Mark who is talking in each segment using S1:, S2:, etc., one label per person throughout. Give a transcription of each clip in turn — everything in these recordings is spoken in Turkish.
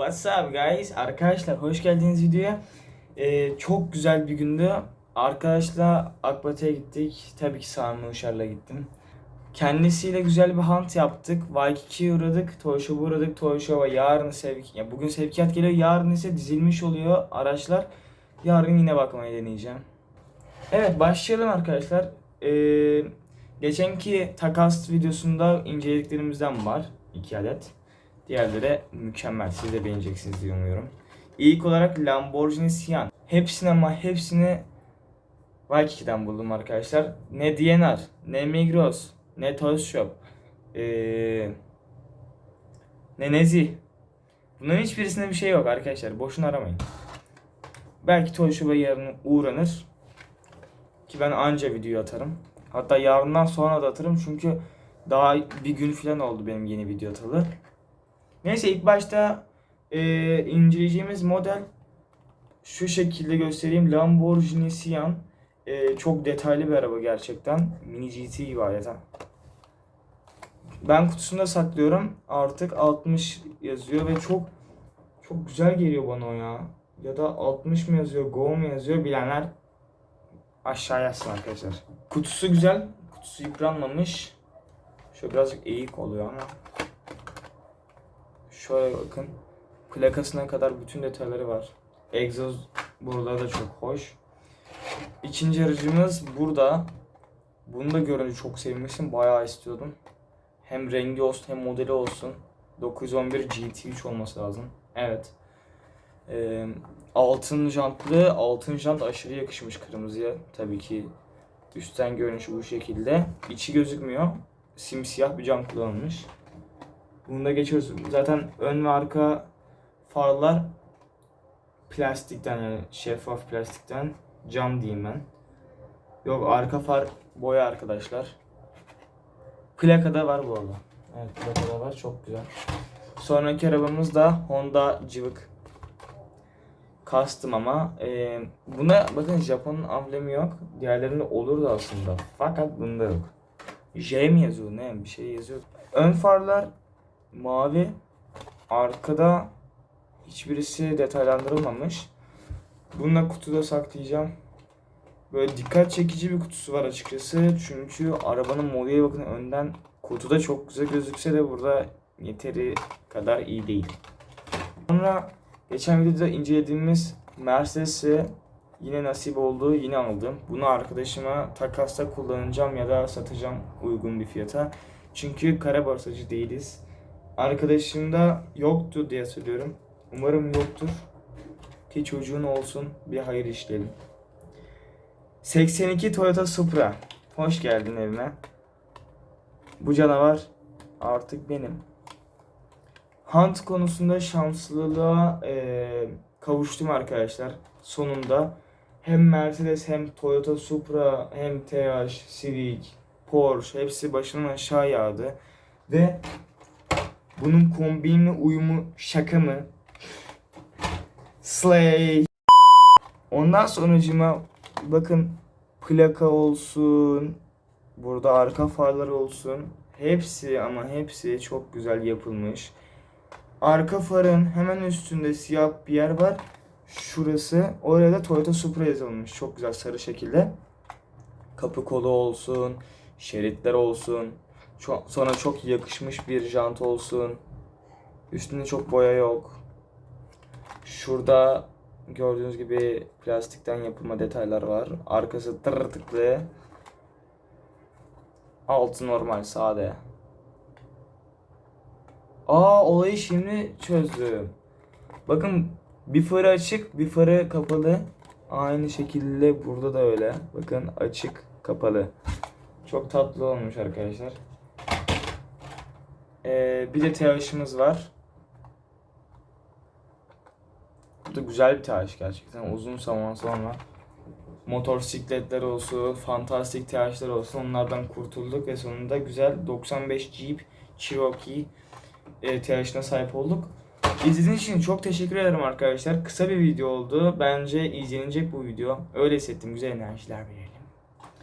S1: What's up guys? Arkadaşlar hoş geldiniz videoya. Ee, çok güzel bir gündü. Arkadaşla Akbatı'ya gittik. Tabii ki Sami Uşar'la gittim. Kendisiyle güzel bir hunt yaptık. Waikiki'ye uğradık. Toy uğradık. Toy Shop'a yarın sevk... Ya bugün sevkiyat geliyor. Yarın ise dizilmiş oluyor araçlar. Yarın yine bakmayı deneyeceğim. Evet başlayalım arkadaşlar. Ee, geçenki takas videosunda incelediklerimizden var. 2 adet. Diğerleri mükemmel. Siz de beğeneceksiniz diye umuyorum. İlk olarak Lamborghini Sian. Hepsini ama hepsini Waikiki'den buldum arkadaşlar. Ne DNR, ne Migros, ne Toys Shop, ee, ne Nezi. Bunların hiçbirisinde bir şey yok arkadaşlar. Boşuna aramayın. Belki Toys Shop'a yarın uğranır. Ki ben anca video atarım. Hatta yarından sonra da atarım çünkü daha bir gün falan oldu benim yeni video atalı. Neyse ilk başta e, inceleyeceğimiz model şu şekilde göstereyim. Lamborghini Sian. E, çok detaylı bir araba gerçekten. Mini GT gibi adeta. Ben kutusunda saklıyorum. Artık 60 yazıyor ve çok çok güzel geliyor bana o ya. Ya da 60 mı yazıyor, Go mu yazıyor bilenler aşağı yazsın arkadaşlar. Kutusu güzel. Kutusu yıpranmamış. Şöyle birazcık eğik oluyor ama. Şöyle bakın. Plakasına kadar bütün detayları var. Egzoz burada da çok hoş. İkinci aracımız burada. Bunu da görünce çok sevmiştim. Bayağı istiyordum. Hem rengi olsun hem modeli olsun. 911 GT3 olması lazım. Evet. Ee, altın jantlı. Altın jant aşırı yakışmış kırmızıya. Tabii ki üstten görünüşü bu şekilde. İçi gözükmüyor. Simsiyah bir cam kullanılmış. Bunu da geçiyoruz. Zaten ön ve arka farlar plastikten yani şeffaf plastikten cam diyeyim ben. Yok arka far boya arkadaşlar. Plakada var bu arada. Evet plakada var çok güzel. Sonraki arabamız da Honda Civic. Custom ama e, buna bakın Japon'un amblemi yok. Diğerlerinde olurdu aslında. Fakat bunda yok. J mi yazıyor ne bir şey yazıyor. Ön farlar mavi. Arkada hiçbirisi detaylandırılmamış. Bunu da kutuda saklayacağım. Böyle dikkat çekici bir kutusu var açıkçası. Çünkü arabanın modeli bakın önden kutuda çok güzel gözükse de burada yeteri kadar iyi değil. Sonra geçen videoda incelediğimiz Mercedes'i yine nasip oldu yine aldım. Bunu arkadaşıma takasta kullanacağım ya da satacağım uygun bir fiyata. Çünkü kara borsacı değiliz. Arkadaşımda yoktu diye söylüyorum. Umarım yoktur. Ki çocuğun olsun bir hayır işleyelim. 82 Toyota Supra. Hoş geldin evime. Bu canavar artık benim. Hunt konusunda şanslılığa eee, kavuştum arkadaşlar. Sonunda hem Mercedes hem Toyota Supra hem TH, Civic, Porsche hepsi başımdan aşağı yağdı. Ve bunun kombinli uyumu şaka mı? Slay. Ondan sonucuma bakın plaka olsun, burada arka farlar olsun. Hepsi ama hepsi çok güzel yapılmış. Arka farın hemen üstünde siyah bir yer var. Şurası. Oraya da Toyota Supra yazılmış. Çok güzel sarı şekilde. Kapı kolu olsun, şeritler olsun. Çok, sonra çok yakışmış bir jant olsun. Üstünde çok boya yok. Şurada gördüğünüz gibi plastikten yapılma detaylar var. Arkası tırtıklı. Altı normal sade. Aa olayı şimdi çözdüm. Bakın bir farı açık, bir farı kapalı. Aynı şekilde burada da öyle. Bakın açık, kapalı. Çok tatlı olmuş arkadaşlar. Ee, bir de TH'ımız var. Bu da güzel bir TH gerçekten. Uzun zaman sonra motosikletler olsun, fantastik TH'ler olsun onlardan kurtulduk ve sonunda güzel 95 Jeep Cherokee e, TH'ına sahip olduk. İzlediğiniz için çok teşekkür ederim arkadaşlar. Kısa bir video oldu. Bence izlenecek bu video. Öyle hissettim. Güzel enerjiler verelim.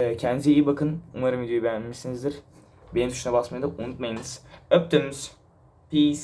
S1: E, kendinize iyi bakın. Umarım videoyu beğenmişsinizdir. Beğen tuşuna basmayı da unutmayınız. Öptüm. Peace.